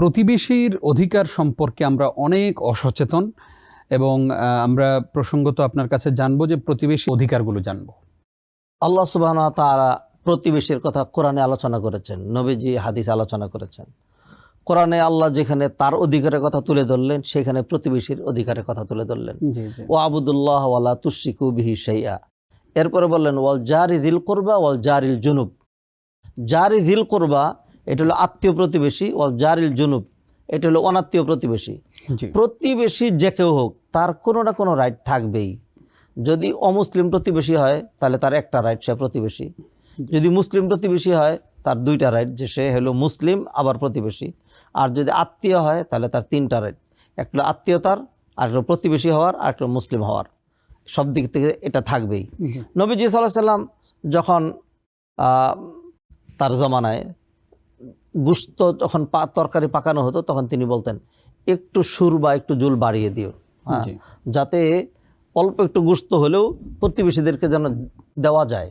প্রতিবেশীর অধিকার সম্পর্কে আমরা অনেক অসচেতন এবং আমরা প্রসঙ্গত আপনার কাছে জানব যে প্রতিবেশী অধিকারগুলো জানব। আল্লাহ সুবাহ তারা প্রতিবেশীর কথা কোরআনে আলোচনা করেছেন নবীজি হাদিস আলোচনা করেছেন। কোরআনে আল্লাহ যেখানে তার অধিকারের কথা তুলে ধরলেন সেখানে প্রতিবেশীর অধিকারের কথা তুলে ধরলেন। ও আবুদুল্লাহ ওয়ালা তুশিকু বিহি সেইয়া এরপরে বললেন ওয়াল জারি দিল করবা ওয়াল জারিল জুনুব। জারি দিল করবা এটা হলো আত্মীয় প্রতিবেশী ও জারিল জুনুব। এটা হলো অনাত্মীয় প্রতিবেশী। প্রতিবেশী যে কেউ হোক তার কোনো না কোনো রাইট থাকবেই। যদি অমুসলিম প্রতিবেশী হয় তাহলে তার একটা রাইট সে প্রতিবেশী। যদি মুসলিম প্রতিবেশী হয় তার দুইটা রাইট যে সে হলো মুসলিম আবার প্রতিবেশী। আর যদি আত্মীয় হয় তাহলে তার তিনটা রাইট একটা আত্মীয়তার আর একটা প্রতিবেশী হওয়ার আর একটা মুসলিম হওয়ার। সব দিক থেকে এটা থাকবেই। নবীজি সাল্লাহ সাল্লাম যখন তার জমানায় গুস্ত যখন পা তরকারি পাকানো হতো তখন তিনি বলতেন একটু সুর বা একটু জুল বাড়িয়ে দিও। হ্যাঁ, যাতে অল্প একটু গুস্ত হলেও প্রতিবেশীদেরকে যেন দেওয়া যায়।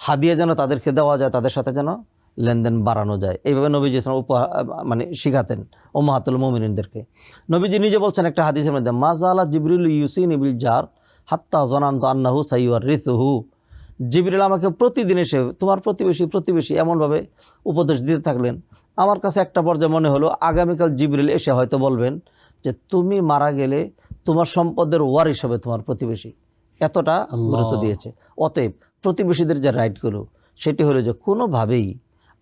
হাদিয়া যেন তাদেরকে দেওয়া যায় তাদের সাথে যেন লেনদেন বাড়ানো যায়। এইভাবে নবীজি ইসলাম উপহার মানে শিখাতেন ও মাহাতুল মোমিনদেরকে নবীজি নিজে বলছেন একটা হাদিসের মধ্যে মাজালা জিবরিল ইউসিন ইবিল জার হাত্তা জনান্ত আন্নাহু সাইয়ার রিতুহু জিবরিল আমাকে প্রতিদিন এসে তোমার প্রতিবেশী প্রতিবেশী এমনভাবে উপদেশ দিতে থাকলেন। আমার কাছে একটা পর্যায়ে মনে হলো আগামীকাল জিবরিল এসে হয়তো বলবেন যে তুমি মারা গেলে তোমার সম্পদের ওয়ার হিসাবে তোমার প্রতিবেশী। এতটা গুরুত্ব দিয়েছে। অতএব প্রতিবেশীদের যে রাইটগুলো সেটি হলো যে কোনোভাবেই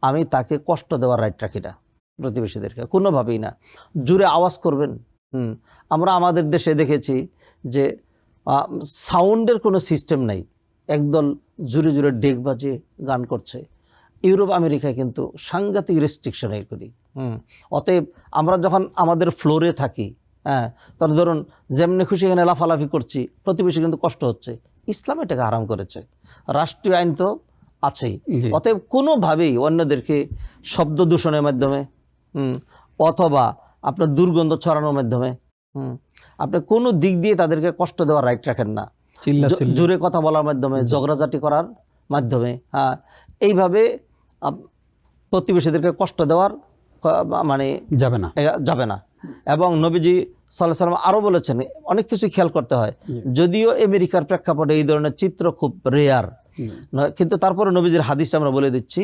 আমি তাকে কষ্ট দেওয়ার রাইট রাখি না প্রতিবেশীদেরকে কোনোভাবেই না। জুড়ে আওয়াজ করবেন। হুম আমরা আমাদের দেশে দেখেছি যে সাউন্ডের কোনো সিস্টেম নাই। একদল জুড়ে জুড়ে ডেক বাজে গান করছে। ইউরোপ আমেরিকায় কিন্তু সাংঘাতিক রেস্ট্রিকশন করি হুম অতএব আমরা যখন আমাদের ফ্লোরে থাকি হ্যাঁ তাহলে ধরুন যেমনি খুশি এখানে লাফালাফি করছি প্রতিবেশী কিন্তু কষ্ট হচ্ছে। ইসলাম এটাকে আরাম করেছে। রাষ্ট্রীয় আইন তো আছেই। অতএব কোনোভাবেই অন্যদেরকে শব্দ দূষণের মাধ্যমে হুম, অথবা আপনার দুর্গন্ধ ছড়ানোর মাধ্যমে হুম, আপনি কোনো দিক দিয়ে তাদেরকে কষ্ট দেওয়ার রাইট রাখেন না। জোরে কথা বলার মাধ্যমে ঝগড়াঝাটি করার মাধ্যমে হ্যাঁ। এইভাবে প্রতিবেশীদেরকে কষ্ট দেওয়ার মানে যাবে না। যাবে না। এবং নবীজি সাল্লাহ সাল্লাম আরও বলেছেন অনেক কিছু খেয়াল করতে হয়। যদিও আমেরিকার প্রেক্ষাপটে এই ধরনের চিত্র খুব রেয়ার কিন্তু তারপরে নবীজির হাদিস আমরা বলে দিচ্ছি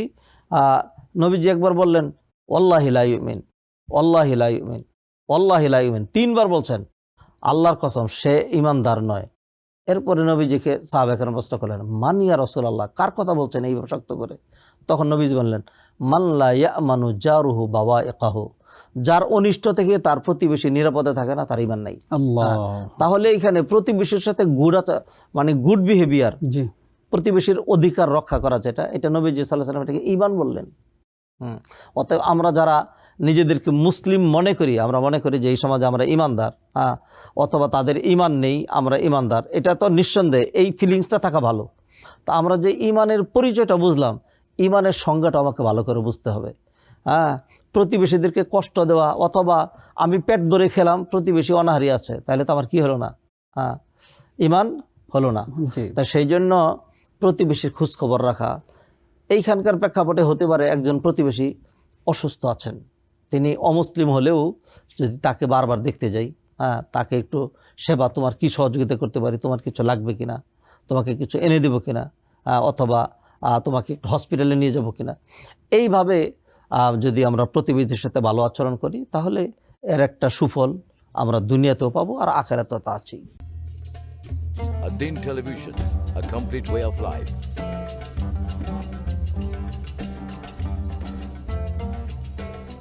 নবীজি একবার বললেন অল্লাহ ইউমিন অল্লাহ ইউমিন অল্লাহ ইউমিন। তিনবার বলছেন আল্লাহর কসম সে ইমানদার নয়। এরপরে নবীজিকে সাহাবেখানে প্রশ্ন করলেন মানিয়া রসুল আল্লাহ কার কথা বলছেন এইভাবে শক্ত করে? তখন নবীজি বললেন মাল্লা ইয়া মানু জারুহু বাবা একাহু যার অনিষ্ট থেকে তার প্রতিবেশী নিরাপদে থাকে না তার ইমান নাই। তাহলে এখানে প্রতিবেশীর সাথে গুড মানে গুড বিহেভিয়ার প্রতিবেশীর অধিকার রক্ষা করা যেটা এটা নবীজি সাল্লাহ সাল্লাম এটাকে ইমান বললেন। অতএব আমরা যারা নিজেদেরকে মুসলিম মনে করি আমরা মনে করি যে এই সমাজে আমরা ইমানদার হ্যাঁ অথবা তাদের ইমান নেই আমরা ইমানদার। এটা তো নিঃসন্দেহে এই ফিলিংসটা থাকা ভালো। তা আমরা যে ইমানের পরিচয়টা বুঝলাম ইমানের সংজ্ঞাটা আমাকে ভালো করে বুঝতে হবে। হ্যাঁ প্রতিবেশীদেরকে কষ্ট দেওয়া অথবা আমি পেট ভরে খেলাম প্রতিবেশী অনাহারি আছে তাহলে তো আমার কী হলো না? হ্যাঁ ইমান হলো না। তা সেই জন্য প্রতিবেশীর খোঁজ খবর রাখা এইখানকার প্রেক্ষাপটে হতে পারে একজন প্রতিবেশী অসুস্থ আছেন। তিনি অমুসলিম হলেও যদি তাকে বারবার দেখতে যাই হ্যাঁ তাকে একটু সেবা তোমার কি সহযোগিতা করতে পারি তোমার কিছু লাগবে কিনা তোমাকে কিছু এনে দেবো কিনা অথবা তোমাকে একটু হসপিটালে নিয়ে যাব কিনা। এইভাবে যদি আমরা প্রতিবেশীর সাথে ভালো আচরণ করি তাহলে এর একটা সুফল আমরা দুনিয়াতেও পাবো আর আখেরাতেও তা আছেই। Adin Television, a complete way of life.